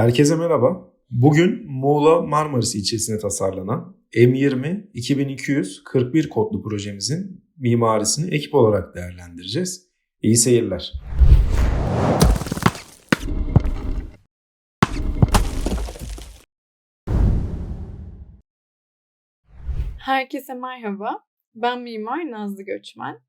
Herkese merhaba. Bugün Muğla Marmaris ilçesine tasarlanan M20 2200 41 kodlu projemizin mimarisini ekip olarak değerlendireceğiz. İyi seyirler. Herkese merhaba. Ben mimar Nazlı Göçmen.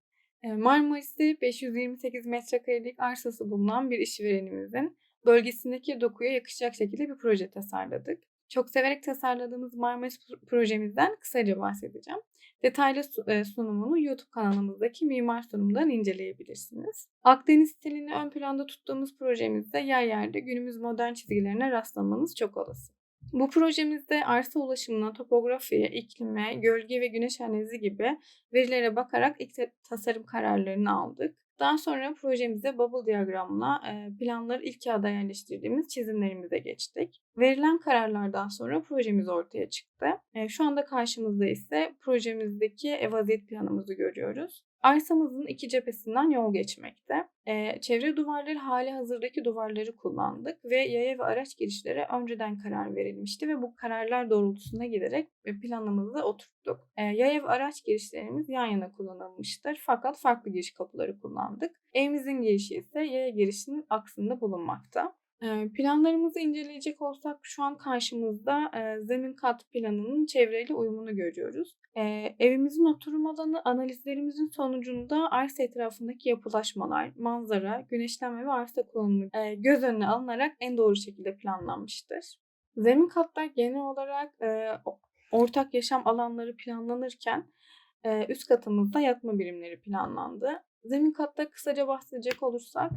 Eee, Marmaris'te 528 metrekarelik arsası bulunan bir işverenimizin bölgesindeki dokuya yakışacak şekilde bir proje tasarladık. Çok severek tasarladığımız Marmaris pro- projemizden kısaca bahsedeceğim. Detaylı e, sunumunu YouTube kanalımızdaki Mimar Sunum'dan inceleyebilirsiniz. Akdeniz stilini ön planda tuttuğumuz projemizde yer yerde günümüz modern çizgilerine rastlamanız çok olası. Bu projemizde arsa ulaşımına, topografiye, iklime, gölge ve güneş analizi gibi verilere bakarak ilk tasarım kararlarını aldık. Daha sonra projemize bubble diyagramla planları ilk kağıda yerleştirdiğimiz çizimlerimize geçtik. Verilen kararlardan sonra projemiz ortaya çıktı. Şu anda karşımızda ise projemizdeki e, vaziyet planımızı görüyoruz. Arsamızın iki cephesinden yol geçmekte. E, çevre duvarları hali hazırdaki duvarları kullandık ve yaya ve araç girişlere önceden karar verilmişti ve bu kararlar doğrultusunda giderek planımızı oturttuk. E, yaya ve araç girişlerimiz yan yana kullanılmıştır fakat farklı giriş kapıları kullandık. Evimizin girişi ise yaya girişinin aksında bulunmakta. Planlarımızı inceleyecek olsak şu an karşımızda zemin kat planının çevreyle uyumunu görüyoruz. Evimizin oturum alanı analizlerimizin sonucunda arsa etrafındaki yapılaşmalar, manzara, güneşlenme ve arsa kullanımı göz önüne alınarak en doğru şekilde planlanmıştır. Zemin katlar genel olarak ortak yaşam alanları planlanırken üst katımızda yatma birimleri planlandı. Zemin katta kısaca bahsedecek olursak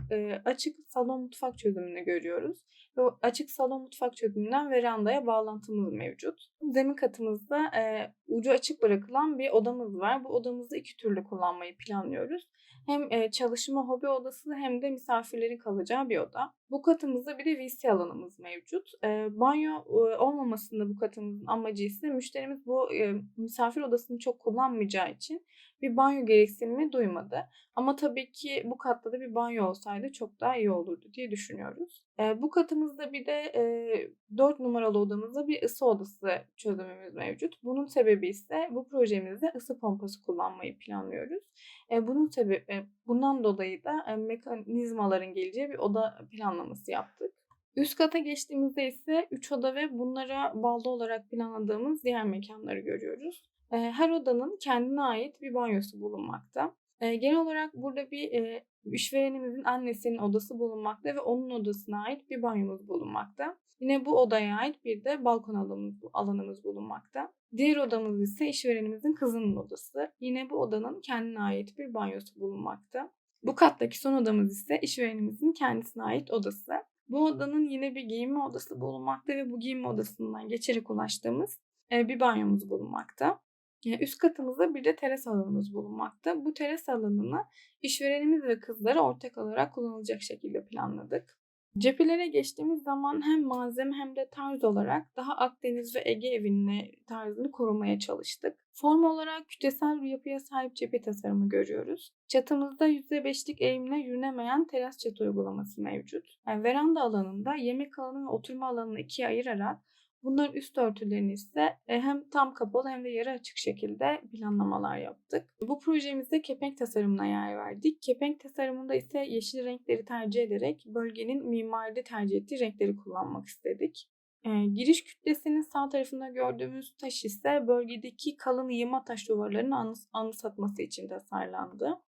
açık salon mutfak çözümünü görüyoruz. Ve açık salon mutfak çözümünden verandaya bağlantımız mevcut. Zemin katımızda e, ucu açık bırakılan bir odamız var. Bu odamızı iki türlü kullanmayı planlıyoruz. Hem e, çalışma hobi odası hem de misafirlerin kalacağı bir oda. Bu katımızda bir de WC alanımız mevcut. E, banyo e, olmamasında bu katımızın amacı ise müşterimiz bu e, misafir odasını çok kullanmayacağı için bir banyo gereksinimi duymadı. Ama tabii ki bu katta da bir banyo olsaydı çok daha iyi olurdu diye düşünüyoruz. E, bu katımızda bir de e, 4 numaralı odamızda bir ısı odası çözümümüz mevcut. Bunun sebebi ise bu projemizde ısı pompası kullanmayı planlıyoruz. E, bunun sebebi e, bundan dolayı da e, mekanizmaların geleceği bir oda planlaması yaptık. Üst kata geçtiğimizde ise 3 oda ve bunlara bağlı olarak planladığımız diğer mekanları görüyoruz. Her odanın kendine ait bir banyosu bulunmakta. E, genel olarak burada bir e, işverenimizin annesinin odası bulunmakta ve onun odasına ait bir banyomuz bulunmakta. Yine bu odaya ait bir de balkon alanımız, alanımız bulunmakta. Diğer odamız ise işverenimizin kızının odası. Yine bu odanın kendine ait bir banyosu bulunmakta. Bu kattaki son odamız ise işverenimizin kendisine ait odası. Bu odanın yine bir giyinme odası bulunmakta ve bu giyinme odasından geçerek ulaştığımız bir banyomuz bulunmakta. Üst katımızda bir de teras alanımız bulunmakta. Bu teras alanını işverenimiz ve kızları ortak olarak kullanılacak şekilde planladık. Cephelere geçtiğimiz zaman hem malzeme hem de tarz olarak daha Akdeniz ve Ege evine tarzını korumaya çalıştık. Form olarak kütlesel bir yapıya sahip cephe tasarımı görüyoruz. Çatımızda %5'lik eğimle yürünemeyen teras çatı uygulaması mevcut. Yani veranda alanında yemek alanı ve oturma alanını ikiye ayırarak Bunların üst örtülerini ise e, hem tam kapalı hem de yarı açık şekilde planlamalar yaptık. Bu projemizde kepenk tasarımına yer verdik. Kepenk tasarımında ise yeşil renkleri tercih ederek bölgenin mimaride tercih ettiği renkleri kullanmak istedik. E, giriş kütlesinin sağ tarafında gördüğümüz taş ise bölgedeki kalın yığma taş duvarlarını anımsatması için tasarlandı.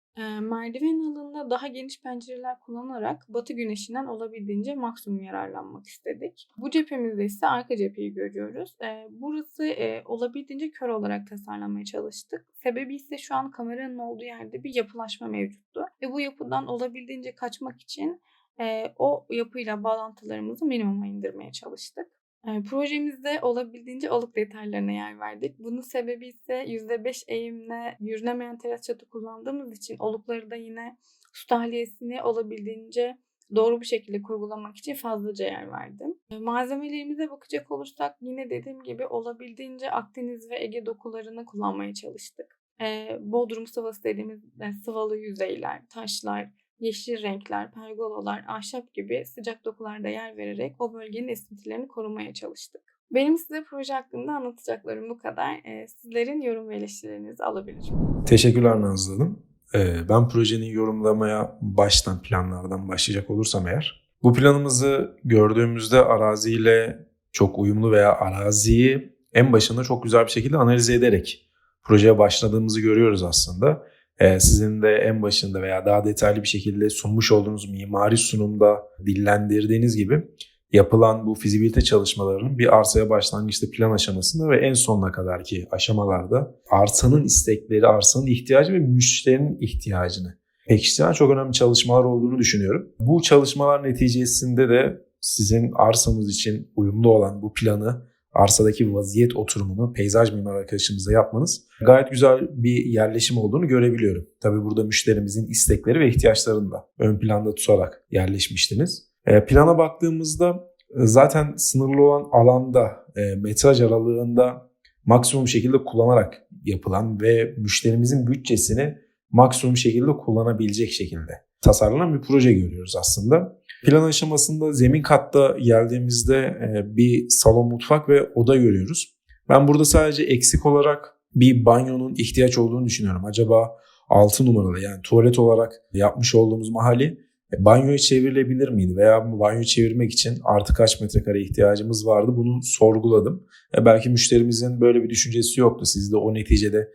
Merdiven alanında daha geniş pencereler kullanarak batı güneşinden olabildiğince maksimum yararlanmak istedik. Bu cephemizde ise arka cepheyi görüyoruz. Burası olabildiğince kör olarak tasarlamaya çalıştık. Sebebi ise şu an kameranın olduğu yerde bir yapılaşma mevcuttu. Ve bu yapıdan olabildiğince kaçmak için o yapıyla bağlantılarımızı minimuma indirmeye çalıştık. Projemizde olabildiğince oluk detaylarına yer verdik. Bunun sebebi ise %5 eğimle yürünemeyen teras çatı kullandığımız için olukları da yine su tahliyesini olabildiğince doğru bir şekilde kurgulamak için fazlaca yer verdim. Malzemelerimize bakacak olursak yine dediğim gibi olabildiğince Akdeniz ve Ege dokularını kullanmaya çalıştık. Bodrum sıvası dediğimiz sıvalı yüzeyler, taşlar, yeşil renkler, pergolalar, ahşap gibi sıcak dokularda yer vererek o bölgenin esintilerini korumaya çalıştık. Benim size proje hakkında anlatacaklarım bu kadar. Ee, sizlerin yorum ve eleştirilerinizi alabilirim. Teşekkürler Nazlı Hanım. Ee, Ben projenin yorumlamaya baştan planlardan başlayacak olursam eğer. Bu planımızı gördüğümüzde araziyle çok uyumlu veya araziyi en başında çok güzel bir şekilde analiz ederek projeye başladığımızı görüyoruz aslında. Ee, Sizin de en başında veya daha detaylı bir şekilde sunmuş olduğunuz mimari sunumda dillendirdiğiniz gibi yapılan bu fizibilite çalışmalarının bir arsaya başlangıçta plan aşamasında ve en sonuna kadarki aşamalarda arsanın istekleri, arsanın ihtiyacı ve müşterinin ihtiyacını pekiştiren çok önemli çalışmalar olduğunu düşünüyorum. Bu çalışmalar neticesinde de sizin arsamız için uyumlu olan bu planı, arsadaki vaziyet oturumunu peyzaj mimar arkadaşımızla yapmanız gayet güzel bir yerleşim olduğunu görebiliyorum. Tabii burada müşterimizin istekleri ve ihtiyaçlarını da ön planda tutarak yerleşmiştiniz. E, plana baktığımızda e, zaten sınırlı olan alanda e, metraj aralığında maksimum şekilde kullanarak yapılan ve müşterimizin bütçesini maksimum şekilde kullanabilecek şekilde tasarlanan bir proje görüyoruz aslında. Plan aşamasında zemin katta geldiğimizde e, bir salon, mutfak ve oda görüyoruz. Ben burada sadece eksik olarak bir banyonun ihtiyaç olduğunu düşünüyorum. Acaba 6 numaralı yani tuvalet olarak yapmış olduğumuz mahalli e, banyoya çevrilebilir miydi? Veya bu banyoyu çevirmek için artı kaç metrekare ihtiyacımız vardı? Bunu sorguladım. E, belki müşterimizin böyle bir düşüncesi yoktu. Siz de o neticede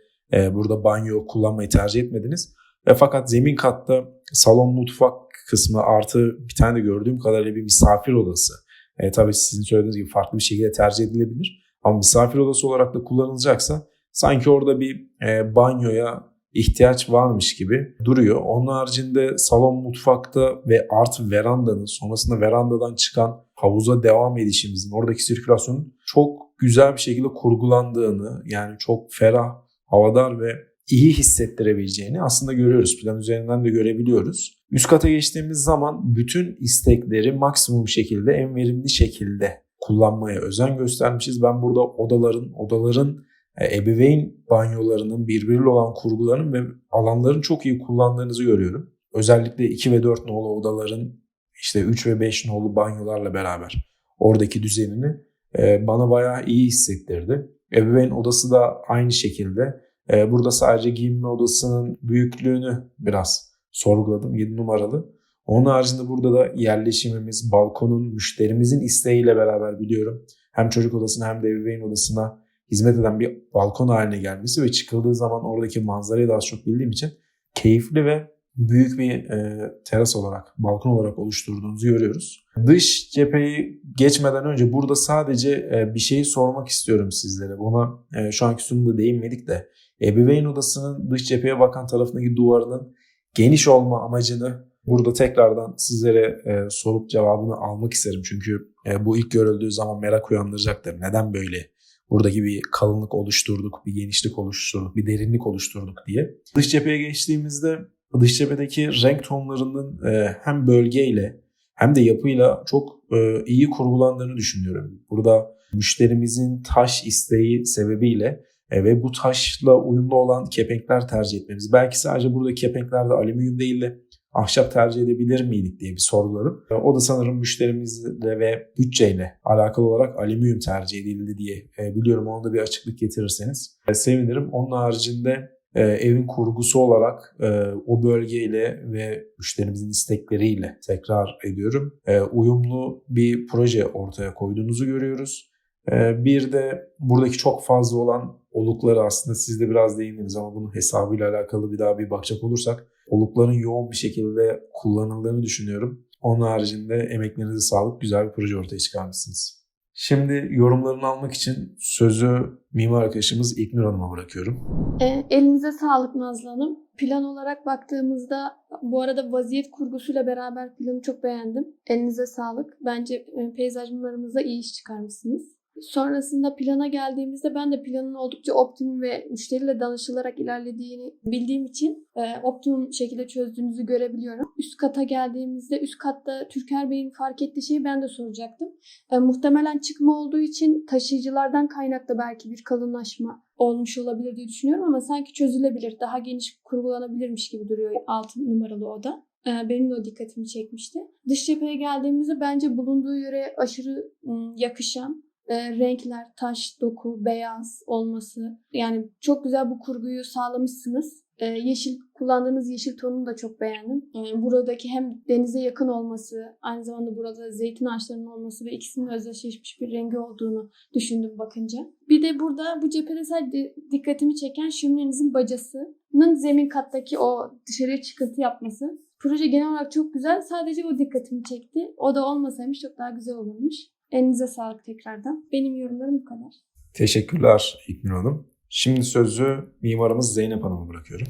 burada banyo kullanmayı tercih etmediniz. E, fakat zemin katta salon mutfak kısmı artı bir tane de gördüğüm kadarıyla bir misafir odası. E, tabii sizin söylediğiniz gibi farklı bir şekilde tercih edilebilir. Ama misafir odası olarak da kullanılacaksa sanki orada bir e, banyoya ihtiyaç varmış gibi duruyor. Onun haricinde salon mutfakta ve artı verandanın sonrasında verandadan çıkan havuza devam edişimizin oradaki sirkülasyonun çok güzel bir şekilde kurgulandığını yani çok ferah, havadar ve iyi hissettirebileceğini aslında görüyoruz. Plan üzerinden de görebiliyoruz. Üst kata geçtiğimiz zaman bütün istekleri maksimum şekilde en verimli şekilde kullanmaya özen göstermişiz. Ben burada odaların, odaların e, ebeveyn banyolarının birbiriyle olan kurguların ve alanların çok iyi kullandığınızı görüyorum. Özellikle 2 ve 4 nolu odaların işte 3 ve 5 nolu banyolarla beraber oradaki düzenini e, bana bayağı iyi hissettirdi. Ebeveyn odası da aynı şekilde. E, burada sadece giyinme odasının büyüklüğünü biraz sorguladım 7 numaralı. Onun haricinde burada da yerleşimimiz, balkonun müşterimizin isteğiyle beraber biliyorum. Hem çocuk odasına hem de ebeveyn odasına hizmet eden bir balkon haline gelmesi ve çıkıldığı zaman oradaki manzarayı da az çok bildiğim için keyifli ve büyük bir e, teras olarak, balkon olarak oluşturduğunuzu görüyoruz. Dış cepheyi geçmeden önce burada sadece e, bir şeyi sormak istiyorum sizlere. Buna e, şu anki sunumda değinmedik de ebeveyn odasının dış cepheye bakan tarafındaki duvarının geniş olma amacını burada tekrardan sizlere e, sorup cevabını almak isterim. Çünkü e, bu ilk görüldüğü zaman merak uyandıracaktır. Neden böyle buradaki bir kalınlık oluşturduk, bir genişlik oluşturduk, bir derinlik oluşturduk diye. Dış cepheye geçtiğimizde dış cephedeki renk tonlarının e, hem bölgeyle hem de yapıyla çok e, iyi kurgulandığını düşünüyorum. Burada müşterimizin taş isteği sebebiyle ve bu taşla uyumlu olan kepenkler tercih etmemiz. Belki sadece burada kepenklerde alüminyum değil de ahşap tercih edebilir miydik diye bir sorguladım. E, O da sanırım müşterimizle ve bütçeyle alakalı olarak alüminyum tercih edildi diye e, biliyorum. Ona da bir açıklık getirirseniz e, sevinirim. Onun haricinde e, evin kurgusu olarak e, o bölgeyle ve müşterimizin istekleriyle tekrar ediyorum. e, uyumlu bir proje ortaya koyduğunuzu görüyoruz. E, bir de buradaki çok fazla olan olukları aslında siz de biraz değindiniz ama bunun hesabıyla alakalı bir daha bir bakacak olursak olukların yoğun bir şekilde kullanıldığını düşünüyorum. Onun haricinde emeklerinize sağlık, güzel bir proje ortaya çıkarmışsınız. Şimdi yorumlarını almak için sözü mimar arkadaşımız İlknur Hanım'a bırakıyorum. E, elinize sağlık Nazlı Hanım. Plan olarak baktığımızda bu arada vaziyet kurgusuyla beraber planı çok beğendim. Elinize sağlık. Bence e, peyzaj mimarımızda iyi iş çıkarmışsınız. Sonrasında plana geldiğimizde ben de planın oldukça optimum ve müşteriyle danışılarak ilerlediğini bildiğim için e, optimum şekilde çözdüğünüzü görebiliyorum. Üst kata geldiğimizde üst katta Türker Bey'in fark ettiği şeyi ben de soracaktım. E, muhtemelen çıkma olduğu için taşıyıcılardan kaynaklı belki bir kalınlaşma olmuş olabilir diye düşünüyorum ama sanki çözülebilir, daha geniş kurgulanabilirmiş gibi duruyor 6 numaralı oda. Ee, benim de o dikkatimi çekmişti. Dış cepheye geldiğimizde bence bulunduğu yere aşırı yakışan e, renkler, taş, doku, beyaz olması. Yani çok güzel bu kurguyu sağlamışsınız. Ee, yeşil kullandığınız yeşil tonunu da çok beğendim. Yani buradaki hem denize yakın olması, aynı zamanda burada zeytin ağaçlarının olması ve ikisinin özdeşleşmiş bir rengi olduğunu düşündüm bakınca. Bir de burada bu cephede sadece dikkatimi çeken şöminenizin bacasının zemin kattaki o dışarıya çıkıntı yapması. Proje genel olarak çok güzel. Sadece o dikkatimi çekti. O da olmasaymış çok daha güzel olurmuş. Elinize sağlık tekrardan. Benim yorumlarım bu kadar. Teşekkürler İknur Hanım. Şimdi sözü mimarımız Zeynep Hanım'a bırakıyorum.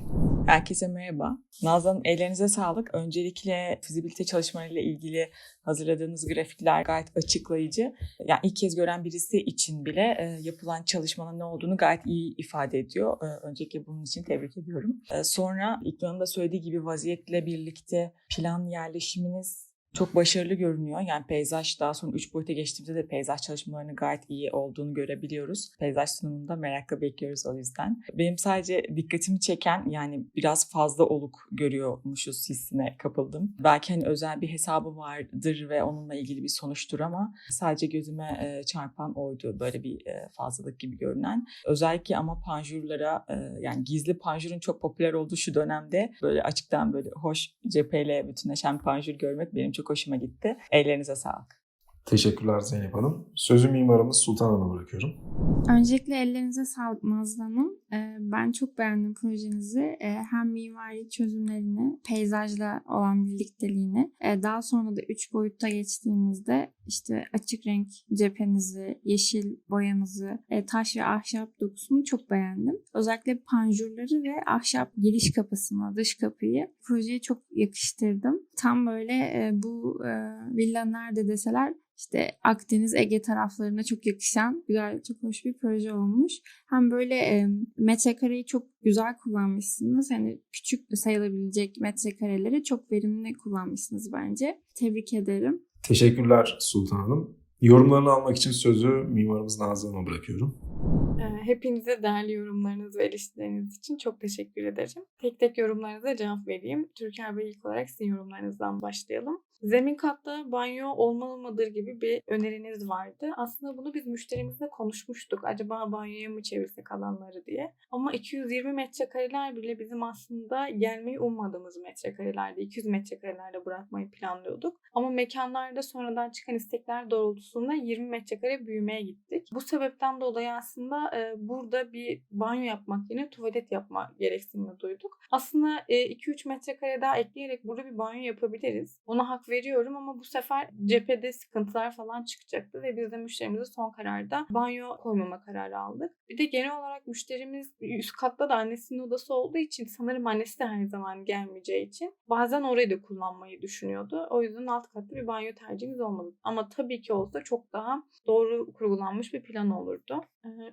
Herkese merhaba. Nazlı Hanım ellerinize sağlık. Öncelikle fizibilite çalışmalarıyla ilgili hazırladığınız grafikler gayet açıklayıcı. Yani ilk kez gören birisi için bile e, yapılan çalışmanın ne olduğunu gayet iyi ifade ediyor. E, öncelikle bunun için tebrik ediyorum. E, sonra İknur Hanım da söylediği gibi vaziyetle birlikte plan yerleşiminiz çok başarılı görünüyor. Yani peyzaj daha sonra 3 boyuta geçtiğimizde de peyzaj çalışmalarının gayet iyi olduğunu görebiliyoruz. Peyzaj sunumunda merakla bekliyoruz o yüzden. Benim sadece dikkatimi çeken yani biraz fazla oluk görüyormuşuz hissine kapıldım. Belki hani özel bir hesabı vardır ve onunla ilgili bir sonuçtur ama sadece gözüme e, çarpan oydu böyle bir e, fazlalık gibi görünen. Özellikle ama panjurlara e, yani gizli panjurun çok popüler olduğu şu dönemde böyle açıktan böyle hoş cepheyle bütünleşen panjur görmek benim çok hoşuma gitti. Ellerinize sağlık. Teşekkürler Zeynep Hanım. Sözü mimarımız Sultan Hanım'a bırakıyorum. Öncelikle ellerinize sağlık Nazlı Hanım. Ee, Ben çok beğendim projenizi. Ee, Hem mimari çözümlerini, peyzajla olan birlikteliğini. Ee, Daha sonra da üç boyutta geçtiğimizde işte açık renk cephenizi, yeşil boyanızı, e, taş ve ahşap dokusunu çok beğendim. Özellikle panjurları ve ahşap giriş kapısını, dış kapıyı projeye çok yakıştırdım. Tam böyle e, bu e, villa nerede deseler işte Akdeniz, Ege taraflarına çok yakışan güzel, çok hoş bir proje olmuş. Hem böyle e, metrekareyi çok güzel kullanmışsınız. Yani küçük sayılabilecek metrekareleri çok verimli kullanmışsınız bence. Tebrik ederim. Teşekkürler Sultan Hanım. Yorumlarını almak için sözü mimarımız Nazlı bırakıyorum. Ee, Hepinize değerli yorumlarınız ve eleştirileriniz için çok teşekkür ederim. Tek tek yorumlarınıza cevap vereyim. Türker Bey ilk olarak sizin yorumlarınızdan başlayalım. Zemin katta banyo olmalı mıdır gibi bir öneriniz vardı. Aslında bunu biz müşterimizle konuşmuştuk. Acaba banyoya mı çevirsek alanları diye. Ama 220 metrekareler bile bizim aslında gelmeyi ummadığımız metrekarelerdi. 200 metrekarelerde bırakmayı planlıyorduk. Ama mekanlarda sonradan çıkan istekler doğrultusunda 20 metrekare büyümeye gittik. Bu sebepten dolayı aslında e, burada bir banyo yapmak yerine tuvalet yapma gereksinimi duyduk. Aslında e, 2-3 metrekare daha ekleyerek burada bir banyo yapabiliriz. Ona hak veriyorum ama bu sefer cephede sıkıntılar falan çıkacaktı ve biz de müşterimize son kararda banyo koymama kararı aldık. Bir de genel olarak müşterimiz üst katta da annesinin odası olduğu için sanırım annesi de her zaman gelmeyeceği için bazen orayı da kullanmayı düşünüyordu. O yüzden alt katta bir banyo tercihimiz olmadı. Ama tabii ki olsa çok daha doğru kurgulanmış bir plan olurdu.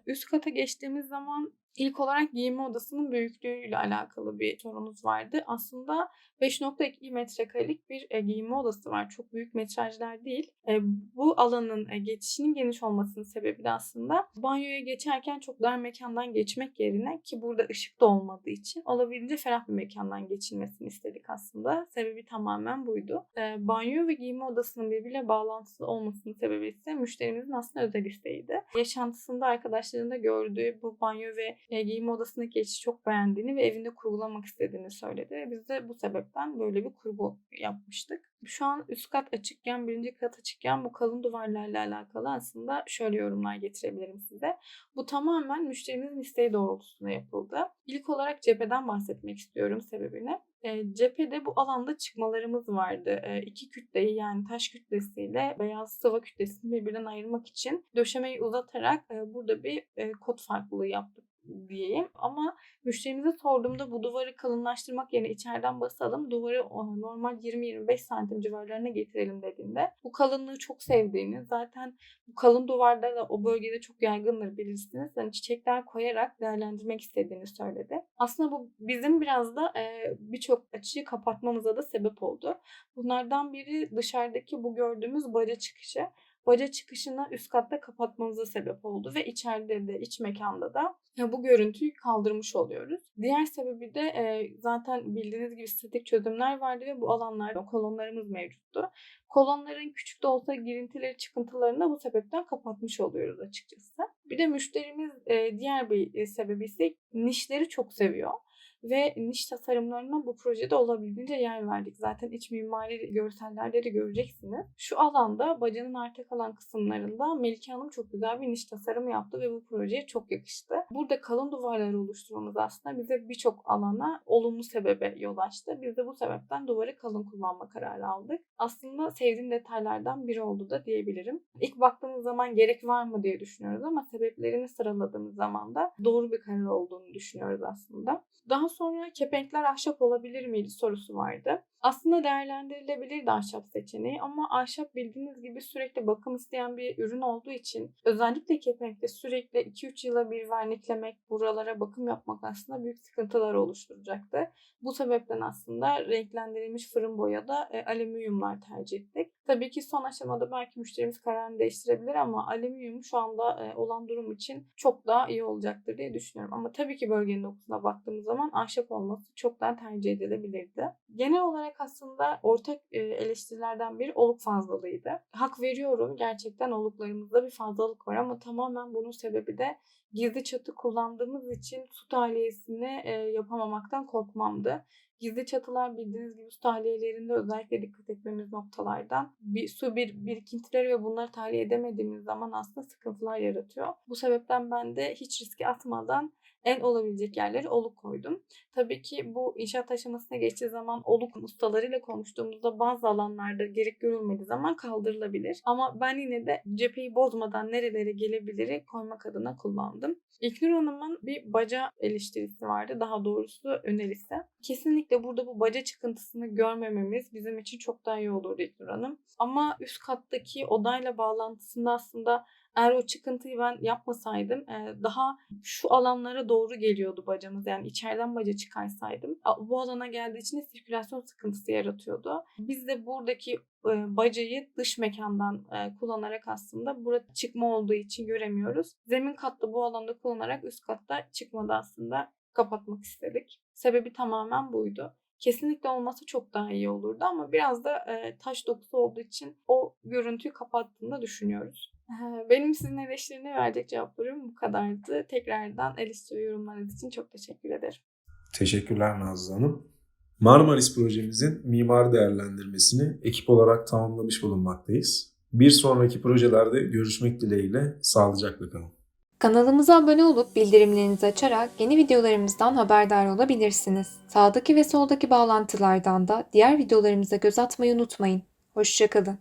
Üst kata geçtiğimiz zaman ilk olarak giyinme odasının büyüklüğüyle alakalı bir sorunuz vardı. Aslında 5.2 metrekarelik bir e, giyinme odası var. Çok büyük metrajlar değil. E, bu alanın e, geçişinin geniş olmasının sebebi de aslında banyoya geçerken çok dar mekandan geçmek yerine ki burada ışık da olmadığı için olabildiğince ferah bir mekandan geçilmesini istedik aslında. Sebebi tamamen buydu. Banyo ve giyinme odasının birbiriyle bağlantısı olmasının sebebi ise müşterimizin aslında özel isteğiydi. Yaşantısında arkadaşlarında gördüğü bu banyo ve e, giyinme odasındaki geçişi çok beğendiğini ve evinde kurgulamak istediğini söyledi. Biz de bu sebepten böyle bir kurgu yapmıştık. Şu an üst kat açıkken, birinci kat açıkken bu kalın duvarlarla alakalı aslında şöyle yorumlar getirebilirim size. Bu tamamen müşterimizin isteği doğrultusunda yapıldı. İlk olarak cepheden bahsetmek istiyorum sebebini. E, cephede bu alanda çıkmalarımız vardı. E, iki kütleyi yani taş kütlesiyle beyaz sıva kütlesini birbirinden ayırmak için döşemeyi uzatarak e, burada bir e, kod farklılığı yaptık diyeyim. Ama müşterimize sorduğumda bu duvarı kalınlaştırmak yerine içeriden basalım. Duvarı normal 20-25 santim civarlarına getirelim dediğinde bu kalınlığı çok sevdiğini zaten bu kalın duvarlar da o bölgede çok yaygındır bilirsiniz. Yani çiçekler koyarak değerlendirmek istediğini söyledi. Aslında bu bizim biraz da e, birçok açıyı kapatmamıza da sebep oldu. Bunlardan biri dışarıdaki bu gördüğümüz baca çıkışı. Baca çıkışını üst katta kapatmamıza sebep oldu ve içeride de iç mekanda da bu görüntüyü kaldırmış oluyoruz. Diğer sebebi de e, zaten bildiğiniz gibi statik çözümler vardı ve bu alanlarda kolonlarımız mevcuttu. Kolonların küçük de olsa girintileri çıkıntılarını da bu sebepten kapatmış oluyoruz açıkçası. Bir de müşterimiz e, diğer bir e, sebebi ise nişleri çok seviyor ve niş tasarımlarına bu projede olabildiğince yer verdik. Zaten iç mimari görsellerde de göreceksiniz. Şu alanda bacanın arta kalan kısımlarında Melike Hanım çok güzel bir niş tasarım yaptı ve bu projeye çok yakıştı. Burada kalın duvarlar oluşturmamız aslında bize birçok alana olumlu sebebe yol açtı. Biz de bu sebepten duvarı kalın kullanma kararı aldık. Aslında sevdiğim detaylardan biri oldu da diyebilirim. İlk baktığımız zaman gerek var mı diye düşünüyoruz ama sebeplerini sıraladığımız zaman da doğru bir karar olduğunu düşünüyoruz aslında. Daha sonra kepenkler ahşap olabilir miydi sorusu vardı. Aslında değerlendirilebilirdi ahşap seçeneği ama ahşap bildiğiniz gibi sürekli bakım isteyen bir ürün olduğu için özellikle kepenkte sürekli 2-3 yıla bir verniklemek, buralara bakım yapmak aslında büyük sıkıntılar oluşturacaktı. Bu sebepten aslında renklendirilmiş fırın boyada e, alüminyumlar tercih ettik. Tabii ki son aşamada belki müşterimiz kararını değiştirebilir ama alüminyum şu anda e, olan durum için çok daha iyi olacaktır diye düşünüyorum. Ama tabii ki bölgenin dokusuna baktığımız zaman ahşap olması çok daha tercih edilebilirdi. Genel olarak aslında ortak e, eleştirilerden biri oluk fazlalığıydı. Hak veriyorum gerçekten oluklarımızda bir fazlalık var ama tamamen bunun sebebi de gizli çatı kullandığımız için su tahliyesini e, yapamamaktan korkmamdı. Gizli çatılar bildiğiniz gibi su tahliyelerinde özellikle dikkat etmemiz noktalardan. Bir, su bir birikintileri ve bunları tahliye edemediğimiz zaman aslında sıkıntılar yaratıyor. Bu sebepten ben de hiç riske atmadan en olabilecek yerleri oluk koydum. Tabii ki bu inşaat aşamasına geçtiği zaman oluk ustalarıyla konuştuğumuzda bazı alanlarda gerek görülmediği zaman kaldırılabilir. Ama ben yine de cepheyi bozmadan nerelere gelebiliri koymak adına kullandım. İlknur Hanım'ın bir baca eleştirisi vardı. Daha doğrusu önerisi. Kesinlikle burada bu baca çıkıntısını görmememiz bizim için çok daha iyi olurdu İlknur Hanım. Ama üst kattaki odayla bağlantısında aslında eğer o çıkıntıyı ben yapmasaydım daha şu alanlara doğru geliyordu bacamız. Yani içeriden baca çıkarsaydım bu alana geldiği için de sirkülasyon sıkıntısı yaratıyordu. Biz de buradaki bacayı dış mekandan kullanarak aslında burada çıkma olduğu için göremiyoruz. Zemin katta bu alanda kullanarak üst katta çıkmadı aslında kapatmak istedik. Sebebi tamamen buydu. Kesinlikle olması çok daha iyi olurdu ama biraz da taş dokusu olduğu için o görüntüyü kapattığını düşünüyoruz. Benim sizin eleştirine verecek cevaplarım bu kadardı. Tekrardan eleştiri yorumlarınız için çok teşekkür ederim. Teşekkürler Nazlı Hanım. Marmaris projemizin mimari değerlendirmesini ekip olarak tamamlamış bulunmaktayız. Bir sonraki projelerde görüşmek dileğiyle sağlıcakla kalın. Kanalımıza abone olup bildirimlerinizi açarak yeni videolarımızdan haberdar olabilirsiniz. Sağdaki ve soldaki bağlantılardan da diğer videolarımıza göz atmayı unutmayın. Hoşçakalın.